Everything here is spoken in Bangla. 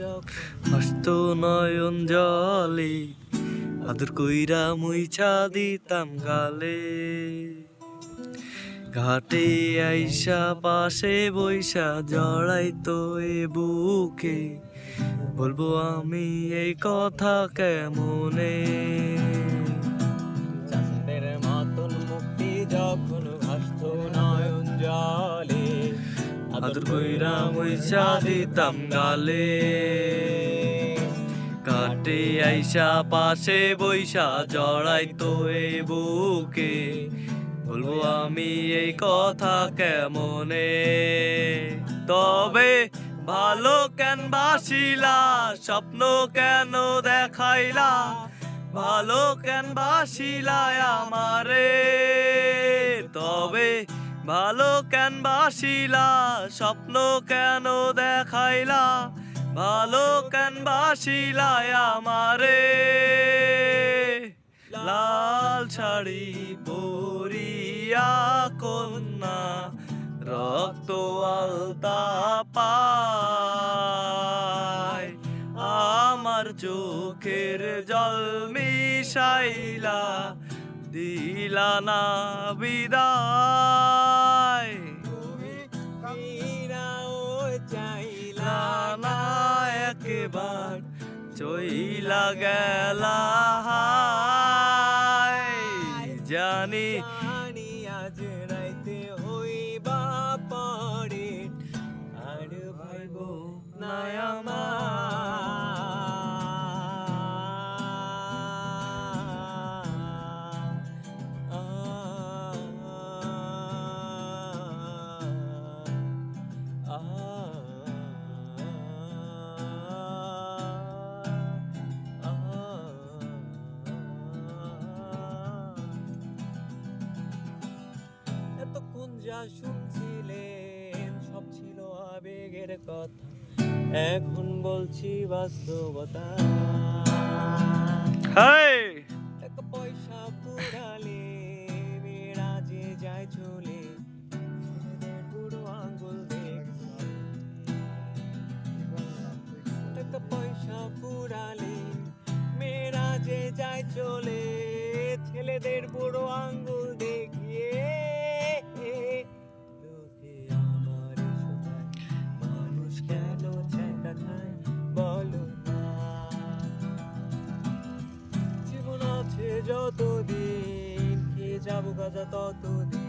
হাসতো নয়ন জলে আদর কইরা মুইছা দিতাম গালে। ঘাটে আইসা পাশে বৈশা জড়াইতো এ বুকে। বলব আমি এই কথা কেমনে? আদর কইরা মুইছা দিতাম গালে। কাটে আইসা, পাশে বৈশা জড়াইতো এ বুকে। বলব আমি এই কথা কেমনে? তবে ভালো কেন বাসিলা, স্বপ্ন কেন দেখাইলা? ভালো কেন বাসিলা আমারে? ভালো কেন বাসিলা, স্বপ্ন কেন দেখাইলা? ভালো কেন বাসিলা আমারে? লাল শাড়ি পরিয়া কন্যা, রক্ত আলতা পায়। আমার চোখের জল মিশাইলা, দিলা না বিদায়। একবার চইলা গেলা। জানি যা শুনছিলেন সব ছিল আবেগের কথা। এখন বলছি বাস্তবতা। এক পয়সা পুরালে মেয়েরা যে যায় চলে বুড়ো আঙ্গুল এক পয়সা পুরালে মেয়েরা যে যায় চলে ছেলেদের বুড়ো আঙ্গুল যতদিন খেয়ে যাব গাজা ততদিন